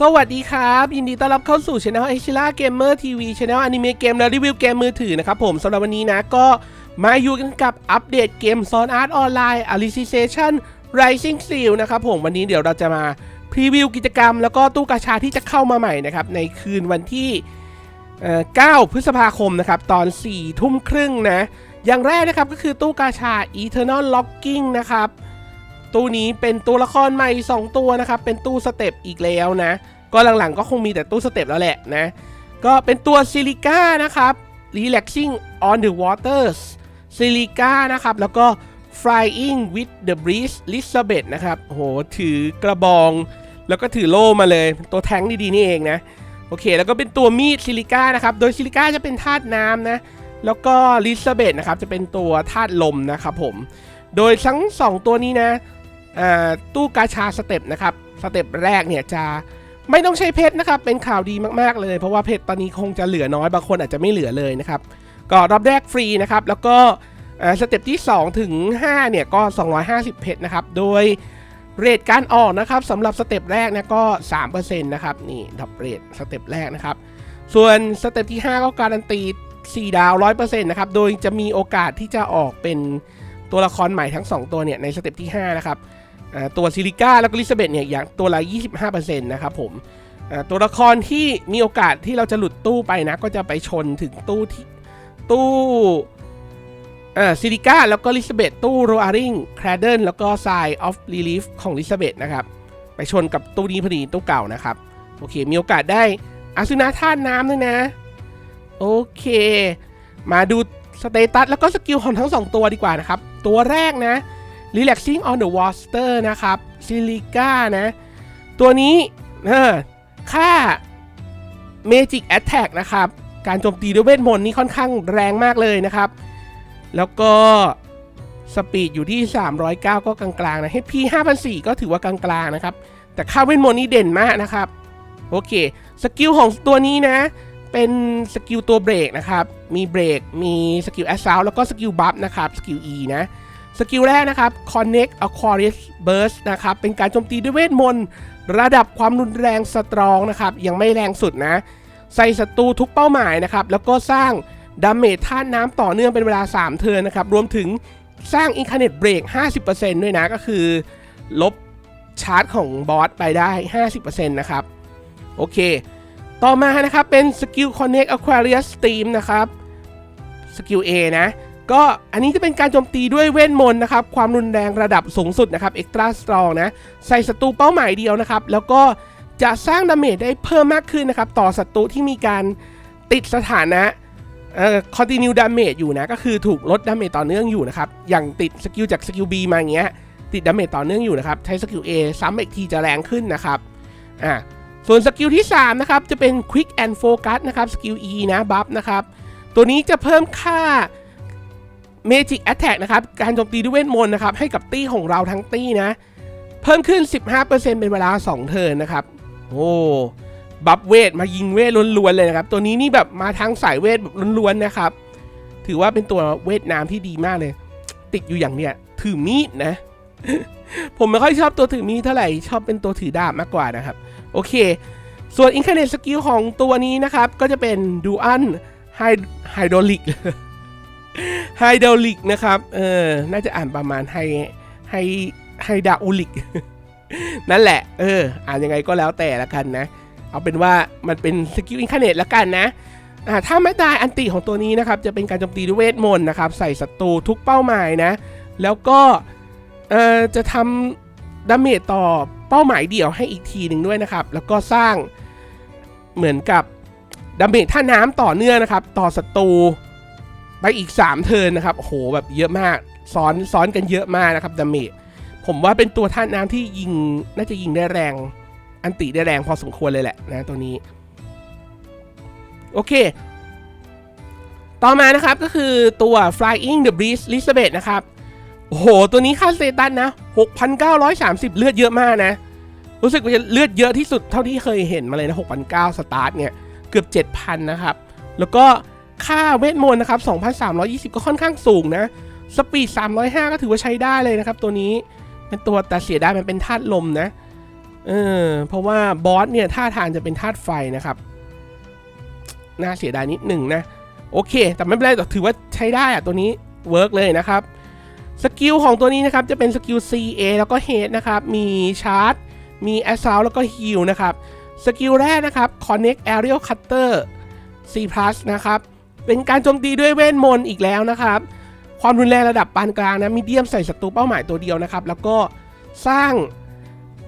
สวัสดีครับ ยินดีต้อนรับเข้าสู่ช anel เอชิล่าเกมเมอร์ทีวีช anel อนิเมะเกมและรีวิวเกมมือถือนะครับผมสำหรับวันนี้นะก็มาอยู่กันกับอัปเดตเกมซอนอาร์ตออนไลน์ Alicization Rising Seal นะครับผมวันนี้เดี๋ยวเราจะมาพรีวิวกิจกรรม แล้วก็ตู้กาชาที่จะเข้ามาใหม่นะครับในคืนวันที่เอ่อ9พฤษภาคมนะครับตอน 4 ทุ่มครึ่งนะ อย่างแรกนะครับก็คือตู้กาชา Eternal Locking นะครับ ตู้นี้เป็นตัวละครใหม่ 2 ตัวนะครับ เป็นตู้สเต็ปอีกแล้วนะ ก็หลังๆก็คงมีแต่ตู้สเต็ปแล้วแหละนะ ก็เป็นตัวซิลิก้านะครับ relaxing on the waters ซิลิก้านะครับ แล้วก็ flying with the breeze Elizabeth นะครับโหถือกระบอง แล้วก็ถือโล่มาเลย ตัวแท้งดีๆ นี่เองนะ โอเค แล้วก็เป็นตัวมีดซิลิก้านะครับ โดยซิลิก้าจะเป็นธาตุน้ำนะ แล้วก็ลิซาเบธนะครับ จะเป็นตัวธาตุลมนะครับผม โดยทั้ง 2 ตัวนี้นะ ตู้กาชาสเต็ปนะครับสเต็ปแรกเนี่ยจะไม่ต้องใช้เพชรนะครับ เป็นข่าวดีมากๆเลย เพราะว่าเพชรตอนนี้คงจะเหลือน้อยบางคนอาจจะไม่เหลือเลยนะครับ ก็รอบแรกฟรีนะครับ แล้วก็สเต็ปที่ 2 ถึง 5 เนี่ยก็ 250 เพชรนะครับ โดยเรทการออกนะครับสำหรับสเต็ปแรกนะก็ 3%นะครับนี่ดับเรทสเต็ปแรกนะครับ ส่วนสเต็ปที่ 5 ก็การันตี 4 ดาว 100%นะครับ โดยจะมีโอกาสที่จะออกเป็นตัวละครใหม่ทั้ง 2 ตัวเนี่ยในสเต็ปที่ 5 นะครับ ตัวซิลิก้าแล้วก็ลิซาเบธเนี่ยอย่างตัวละ 25%นะครับผมตัวละครที่มีโอกาสที่เราจะหลุดตู้ไปนะ ก็จะไปชนถึงตู้ที่ตู้ซิลิก้าแล้วก็ลิซาเบธตู้โรอาริงแครเดนแล้วก็ไซออฟรีลีฟของลิซาเบธนะครับ ไปชนกับตู้นี้พอดีตู้เก่านะครับ โอเค มีโอกาสได้อาสุนาธาตุน้ำด้วยนะ โอเค มาดูสเตตัสแล้วก็สกิลของทั้งสองตัวดีกว่านะครับ ตัวแรกนะ relaxing on the water นะครับซิลิก้านะ ตัวนี้ค่า magic attack นะครับ การโจมตีด้วยเวทมนต์นี่ค่อนข้างแรงมากเลยนะครับ แล้วก็สปีดอยู่ที่ 309 ก็กลางๆนะ HP 5,400ก็ถือว่ากลางๆนะครับ แต่ค่าเวทมนต์นี่เด่นมากนะครับ โอเค สกิลของตัวนี้นะ เป็นสกิลตัวเบรกนะครับ มีเบรก มีสกิลแอสซาวแล้วก็สกิลบัฟนะครับ สกิล E นะ สกิลแรกนะครับ Connect Aquarius Burst นะครับ เป็นการโจมตีด้วยเวทมนต์ ระดับความรุนแรงสตรองนะครับ ยังไม่แรงสุดนะ ใส่ศัตรูทุกเป้าหมายนะครับ แล้วก็สร้างดาเมจท่าตุน้ำต่อเนื่องเป็นเวลา 3 เทิร์นนะครับ รวมถึงสร้าง Incarnate Break 50%ด้วยนะ ก็คือ ลบชาร์จของบอสไปได้ 50%นะครับ โอเค ต่อมานะครับ เป็นสกิล Connect Aquarius Steam นะครับ สกิล A นะ ก็อันนี้จะเป็นการโจมตีด้วยเวทมนต์นะครับ ความรุนแรงระดับสูงสุดนะครับ Extra Strong นะ ใส่ศัตรูเป้าหมายเดียวนะครับ แล้วก็จะสร้างดาเมจได้เพิ่มมากขึ้นนะครับ ต่อศัตรูที่มีการติดสถานะเอ่อ continue damage อยู่นะ ก็คือถูกลดดาเมจต่อเนื่องอยู่นะครับ อย่างติดสกิลจากสกิล B มาอย่างเงี้ย ติดดาเมจต่อเนื่องอยู่นะครับ ใช้สกิล A ซ้ำอีกทีจะแรงขึ้นนะครับ อ่า ส่วนสกิลที่ 3 นะครับ จะเป็น Quick and Focus นะครับ สกิล E นะ บัฟนะครับ ตัวนี้จะเพิ่มค่า Magic Attack นะครับ การโจมตีด้วยเวทมนต์นะครับ ให้กับตี้ของเราทั้งตี้นะ เพิ่มขึ้น 15%เป็นเวลา 2 เทิร์นนะครับ โอ้บัฟเวทมายิงเวทล้วนๆเลยนะครับ ตัวนี้นี่แบบมาทั้งสายเวทแบบล้วนๆนะครับ ถือว่าเป็นตัวเวทน้ำที่ดีมากเลย ติดอยู่อย่างเนี้ยถือมีดนะ ผมไม่ค่อยชอบตัวถือมีดเท่าไหร่ ชอบเป็นตัวถือดาบมากกว่านะครับ โอเค ส่วน Incarnate Skill ของตัวนี้นะครับ ก็จะเป็น Dual Hydraulic ไฮดร อลิกนะครับ เออ น่าจะอ่านประมาณไฮไฮไฮดาอุลิก นั่นแหละ เออ อ่านยังไงก็แล้วแต่ละกันนะ เอาเป็นว่ามันเป็นสกิลอินคาเนตละกันนะอ่าถ้าไม่ตายอันติของตัวนี้นะครับ จะเป็นการโจมตีด้วยเวทมนต์นะครับ ใส่ศัตรูทุกเป้าหมายนะ แล้วก็เอ่อจะทำดาเมจต่อเป้าหมายเดี่ยวให้อีกทีหนึ่งด้วยนะครับ แล้วก็สร้างเหมือนกับดาเมจท่าน้ำต่อเนื่องนะครับ ต่อศัตรู ไปอีก 3 เทิร์นนะครับโหแบบเยอะมากซ้อนซ้อนกันเยอะมากนะครับดาเมจผมว่าเป็นตัวท่าน้ำที่ยิงน่าจะยิงได้แรง อันติได้แรงพอสมควรเลยแหละนะตัวนี้ โอเค ต่อมานะครับก็คือตัว Flying the Breeze Elizabeth นะครับโอ้โห ตัวนี้ค่าเตตัสนะ 6,930 เลือดเยอะมากนะ รู้สึกว่าจะเลือดเยอะที่สุดเท่าที่เคยเห็นมาเลยนะ 6,900 สตาร์ทเนี่ย เกือบ 7,000 นะครับ แล้วก็ ค่าเวทมนต์นะครับ 2,320 ก็ค่อนข้างสูงนะ สปีด 305 ก็ถือว่าใช้ได้เลยนะครับ ตัวนี้เป็นตัวแต่เสียดายมันเป็นธาตุลมนะ เออ เพราะว่าบอสเนี่ยท่าทางจะเป็นธาตุไฟนะครับ น่าเสียดายนิดหนึ่งนะ โอเค แต่ไม่เป็นไรแต่ถือว่าใช้ได้อะตัวนี้เวิร์กเลยนะครับ สกิลของตัวนี้นะครับ จะเป็นสกิล CA แล้วก็ Head นะครับ มีชาร์จ มี Assault แล้วก็ Heal นะครับ สกิลแรกนะครับ Connect Aerial Cutter C+ นะครับ เป็นการโจมตีด้วยเวทมนต์อีกแล้วนะครับ ความรุนแรงระดับปานกลางนะมีเดียมใส่ศัตรูเป้าหมายตัวเดียวนะครับ แล้วก็สร้าง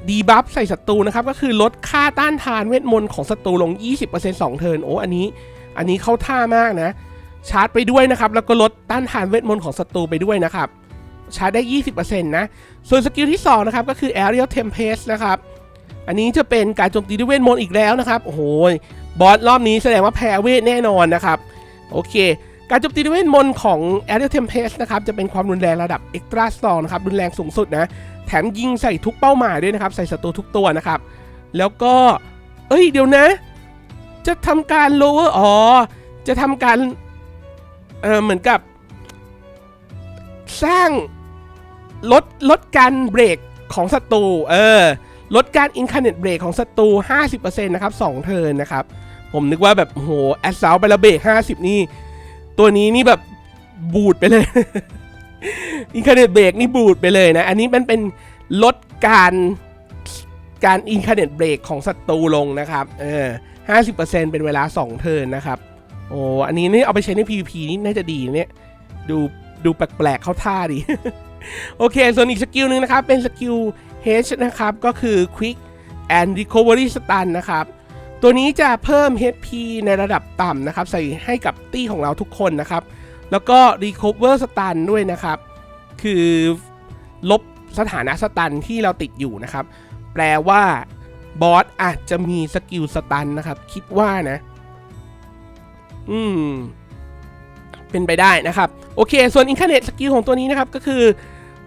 ดีบัฟใส่ศัตรูนะครับ ก็คือลดค่าต้านทานเวทมนต์ของศัตรูลง 20% 2 เทิร์นโอ้อันนี้ อันนี้เข้าท่ามากนะ ชาร์จไปด้วยนะครับ แล้วก็ลดต้านทานเวทมนต์ของศัตรูไปด้วยนะครับ ชาร์จได้ 20%นะ ส่วนสกิลที่ 2 นะครับ ก็คือ Aerial Tempest นะครับ อันนี้จะเป็นการโจมตีด้วยเวทมนต์อีกแล้วนะครับ โอ้โห บอสรอบนี้แสดงว่าแพ้เวทแน่นอนนะครับ โอเค การโจมตีด้วยเวทมนต์ของ Aerial Tempest นะครับ จะเป็นความรุนแรงระดับ Extra Strong นะครับ รุนแรงสูงสุดนะ แถมยิงใส่ทุกเป้าหมายด้วยนะครับ ใส่ศัตรูทุกตัวนะครับ แล้วก็ เอ้ย เดี๋ยวนะ จะทำการ lower อ๋อ จะทำการ เออเหมือนกับ สร้างลดลดการเบรกของศัตรู เออ ลดการอินคาเนตเบรกของศัตรู 50%นะครับ 2 เทิร์นนะครับ ผมนึกว่าแบบโหแอสซาวไปแล้วเบรก50นี่ ตัวนี้นี่แบบบูดไปเลย อินคาเนตเบรกนี่บูดไปเลยนะ อันนี้มันเป็นลดการการอินคาเนตเบรกของศัตรูลงนะครับ เออ50%เป็นเวลา2เทิร์นนะครับ โอ้อันนี้นี่เอาไปใช้ใน PVP นี่น่าจะดีเนี่ย ดูดูแปลกๆเข้าท่าดีโอเค ส่วนอีกสกิลหนึ่งนะครับ เป็นสกิล H นะครับ ก็คือ Quick and Recovery Stun นะครับ ตัวนี้จะเพิ่ม HP ในระดับต่ำนะครับ ใส่ให้กับตี้ของเราทุกคนนะครับ แล้วก็ Recover Stun ด้วยนะครับ คือลบสถานะสตันที่เราติดอยู่นะครับ แปลว่าบอสอาจจะมีสกิลสตันนะครับ คิดว่านะ อืม เป็นไปได้นะครับ โอเค ส่วนอินคาเนตสกิลของตัวนี้นะครับ ก็คือ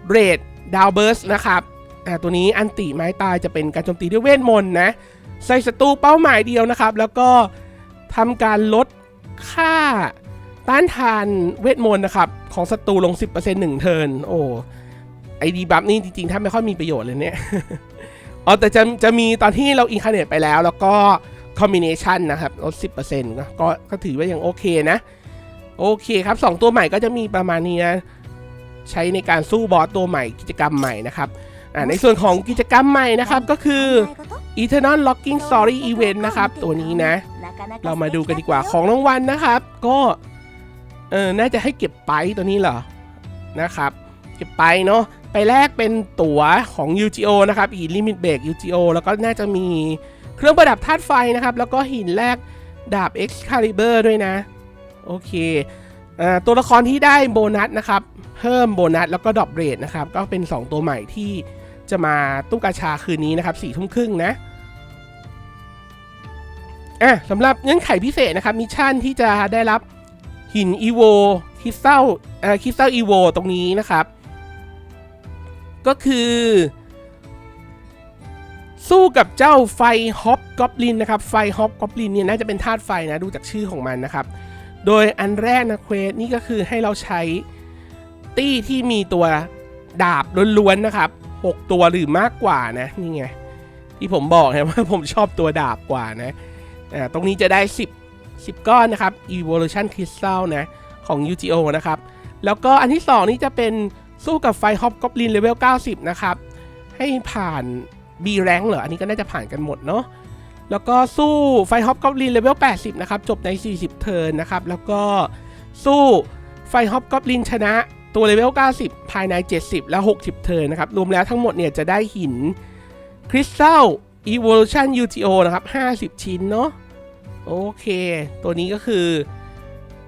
เรดดาวเบิร์สนะครับ อ่าตัวนี้อันติไม้ตายจะเป็นการโจมตีด้วยเวทมนต์นะ ใส่ศัตรูเป้าหมายเดียวนะครับ แล้วก็ทำการลดค่าต้านทานเวทมนต์นะครับ ของศัตรูลง 10%หนึ่งเทิร์นโอ้ไอดีบัฟนี่จริงๆถ้าไม่ค่อยมีประโยชน์เลยเนี่ยอ๋อแต่จะจะมีตอนที่เราอินคาเนตไปแล้ว แล้วก็คอมบิเนชันนะครับลด 10%ก็ก็ก็ถือว่ายังโอเคนะ โอเคครับ 2 ตัวใหม่ก็จะมีประมาณนี้นะใช้ในการสู้บอสตัวใหม่กิจกรรมใหม่นะครับในส่วนของกิจกรรมใหม่นะครับก็คือ Eternal Locking Story Event นะครับ ตัวนี้นะ เรามาดูกันดีกว่าของรางวัลนะครับ ก็ เออน่าจะให้เก็บไปตัวนี้เหรอ นะครับ เก็บไปเนาะไปแลกเป็นตั๋วของ UGO นะครับอีลิมิตเบรก UGO แล้วก็น่าจะมีเครื่องประดับธาตุไฟนะครับ แล้วก็หินแลกดาบ Excalibur ด้วยนะ โอเคอ่าตัวละครที่ได้โบนัสนะครับ เพิ่มโบนัสแล้วก็ดรอปเรทนะครับ ก็เป็น 2 ตัวใหม่ที่ จะมาตู้กาชาคืนนี้นะครับสี่ทุ่มครึ่งนะอะสำหรับเงื่อนไขพิเศษนะครับมิชชั่นที่จะได้รับหินอีโวคริสตัลเอ่อคริสตัลอีโวตรงนี้นะครับ ก็คือ สู้กับเจ้าไฟฮอปกอบลินนะครับ ไฟฮอปกอบลินเนี่ยน่าจะเป็นธาตุไฟนะ ดูจากชื่อของมันนะครับ โดยอันแรกนะเควสนี่ก็คือให้เราใช้ตี้ที่มีตัวดาบล้วนๆนะครับ 6 ตัวหรือมากกว่านะนี่ไงที่ผมบอกนะว่าผมชอบตัวดาบกว่านะอ่าตรงนี้จะได้ 10 10 ก้อนนะครับ Evolution Crystal นะของ UGO นะครับ แล้วก็อันที่ 2 นี่จะเป็นสู้กับไฟฮอปกอบลินเลเวล 90 นะครับ ให้ผ่าน B rank เหรอ อันนี้ก็น่าจะผ่านกันหมดเนาะแล้วก็สู้ไฟฮอปกอบลินเลเวล 80 นะครับ จบใน 40 เทิร์นนะครับ แล้วก็สู้ไฟฮอปกอบลินชนะ ตัวเลเวล 90 ภายใน 70 และ 60 เทิร์นนะครับ รวมแล้วทั้งหมดเนี่ยจะได้หินคริสตัล Evolution UTO นะครับ 50 ชิ้นเนาะโอเค ตัวนี้ก็คือ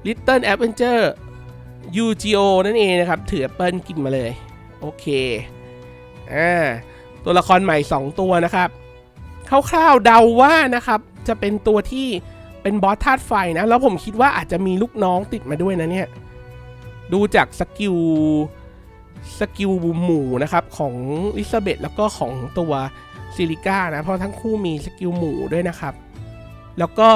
Little Adventure UGO นั่นเองนะครับ ถือแอปเปิลกินมาเลย โอเคอ่าตัวละครใหม่ 2 ตัวนะครับคร่าวๆเดาว่านะครับ จะเป็นตัวที่เป็นบอสธาตุไฟนะ แล้วผมคิดว่าอาจจะมีลูกน้องติดมาด้วยนะเนี่ย ดูจากสกิลสกิลหมู่นะครับของลิซาเบธแล้วก็ของตัวซิลิก้านะ เพราะทั้งคู่มีสกิลหมู่ด้วยนะครับ แล้วก็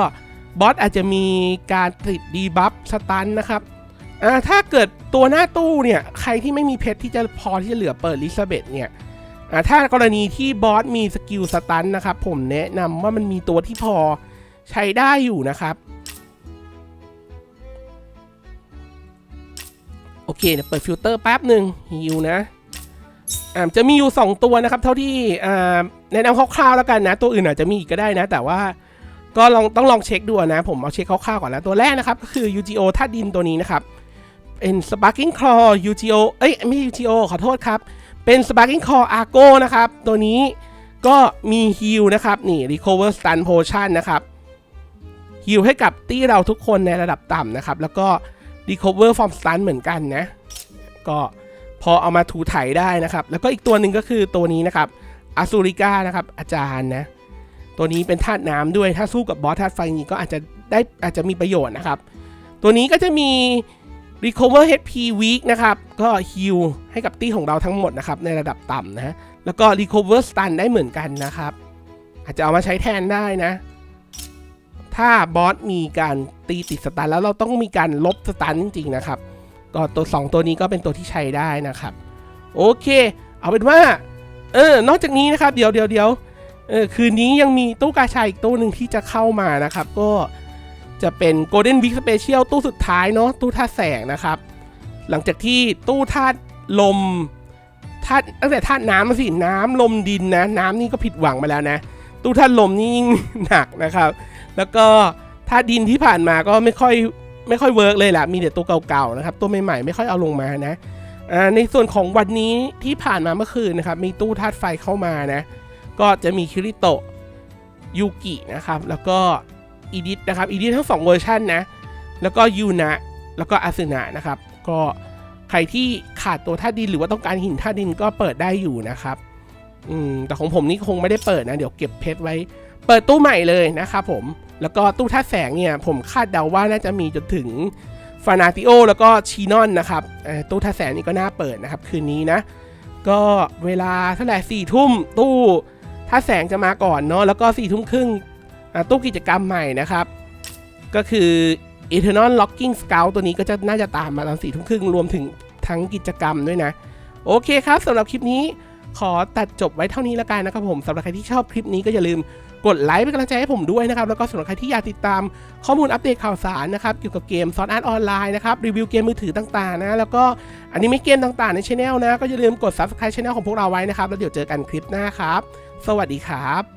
บอสอาจจะมีการติดดีบัฟสตันนะครับถ้าเกิดตัวหน้าตู้เนี่ย ใครที่ไม่มีเพชรที่จะพอที่จะเหลือเปิดลิซาเบธเนี่ยถ้ากรณีที่บอสมีสกิลสตันนะครับ ผมแนะนำว่ามันมีตัวที่พอใช้ได้อยู่นะครับ เคเดี๋ยวเปิดฟิลเตอร์แป๊บหนึ่งฮิวนะอ่าจะมีอยู่ 2 ตัวนะครับ เท่าที่อ่าแนะนำคร่าวๆแล้วกันนะ ตัวอื่นอาจจะมีอีกก็ได้นะ แต่ว่าก็ลองต้องลองเช็คดูนะ ผมเอาเช็คคร่าวๆก่อนนะ ตัวแรกนะครับ ก็คือ UGO ธาตุดินตัวนี้นะครับ เป็น Sparking Claw UGO เอ้ยไม่ UGO ขอโทษครับ เป็น Sparking Claw Argo นะครับ ตัวนี้ก็มีฮิลนะครับ นี่ Recover Stun Potion นะครับฮิลให้กับตี้เราทุกคนในระดับต่ำนะครับ แล้วก็ Recover from Stun เหมือนกันนะ ก็พอเอามาถูไถได้นะครับ แล้วก็อีกตัวหนึ่งก็คือตัวนี้นะครับอาซูริก้านะครับ อาจารย์นะ ตัวนี้เป็นธาตุน้ำด้วย ถ้าสู้กับบอสธาตุไฟนี้ก็อาจจะได้อาจจะมีประโยชน์นะครับ ตัวนี้ก็จะมี Recover HP Weak นะครับ ก็ฮิลให้กับตี้ของเราทั้งหมดนะครับ ในระดับต่ำนะ แล้วก็ Recover Stun ได้เหมือนกันนะครับ อาจจะเอามาใช้แทนได้นะ ถ้าบอสมีการตีติดสตันแล้วเราต้องมีการลบสตันจริงๆนะครับ ก็ตัว 2 ตัวนี้ก็เป็นตัวที่ใช้ได้นะครับ โอเค เอาเป็นว่า เออ นอกจากนี้นะครับ เดี๋ยวเดี๋ยวเดี๋ยวเออคืนนี้ยังมีตู้กาชาอีกตู้หนึ่งที่จะเข้ามานะครับ ก็จะเป็น Golden Week Special ตู้สุดท้ายเนาะตู้ธาตุแสงนะครับ หลังจากที่ตู้ธาตุลมธาตุตั้งแต่ธาตุน้ำมาสิน้ำลมดินนะ น้ำนี่ก็ผิดหวังมาแล้วนะ ตู้ธาตุลมนี่ยิ่งหนักนะครับ แล้วก็ธาตุดินที่ผ่านมาก็ไม่ค่อยไม่ค่อยเวิร์กเลยแหละมีแต่ตัวเก่าๆนะครับ ตัวใหม่ๆไม่ค่อยเอาลงมานะในส่วนของวันนี้ที่ผ่านมาเมื่อคืนนะครับมีตู้ธาตุไฟเข้ามานะ ก็จะมีคิริโตะยูกินะครับ แล้วก็อีดิทนะครับอีดิททั้งสองเวอร์ชันนะ แล้วก็ยูนะแล้วก็อาซึนะนะครับ ก็ใครที่ขาดตัวธาตุดินหรือว่าต้องการหินธาตุดินก็เปิดได้อยู่นะครับอืมแต่ของผมนี่คงไม่ได้เปิดนะ เดี๋ยวเก็บเพชรไว้ เปิดตู้ใหม่เลยนะครับผม แล้วก็ตู้ท่าแสงเนี่ยผมคาดเดาว่าน่าจะมีจนถึงฟานาติโอแล้วก็ชีนอนนะครับตู้ท่าแสงนี่ก็น่าเปิดนะครับ คืนนี้นะ ก็เวลาเท่าไหร่สี่ทุ่มตู้ท่าแสงจะมาก่อนเนาะแล้วก็สี่ทุ่มครึ่งตู้กิจกรรมใหม่นะครับ ก็คือ Eternal Locking Scout ตัวนี้ก็จะน่าจะตามมาตอนสี่ทุ่มครึ่งรวมถึงทั้งกิจกรรมด้วยนะ โอเคครับสำหรับคลิปนี้ ขอตัดจบไว้เท่านี้แล้วกันนะครับผมสำหรับใครที่ชอบคลิปนี้ก็อย่าลืมกดไลค์เป็นกำลังใจให้ผมด้วยนะครับ แล้วก็สำหรับใครที่อยากติดตามข้อมูลอัปเดตข่าวสารนะครับเกี่ยวกับเกมซอนอาร์ตออนไลน์นะครับรีวิวเกมมือถือต่างๆนะแล้วก็อันนี้ไม่เกมต่างๆ ในช anel นะ ก็อย่าลืมกด subscribe channel ของพวกเราไว้นะครับแล้วเดี๋ยวเจอกันคลิปหน้าครับ สวัสดีครับ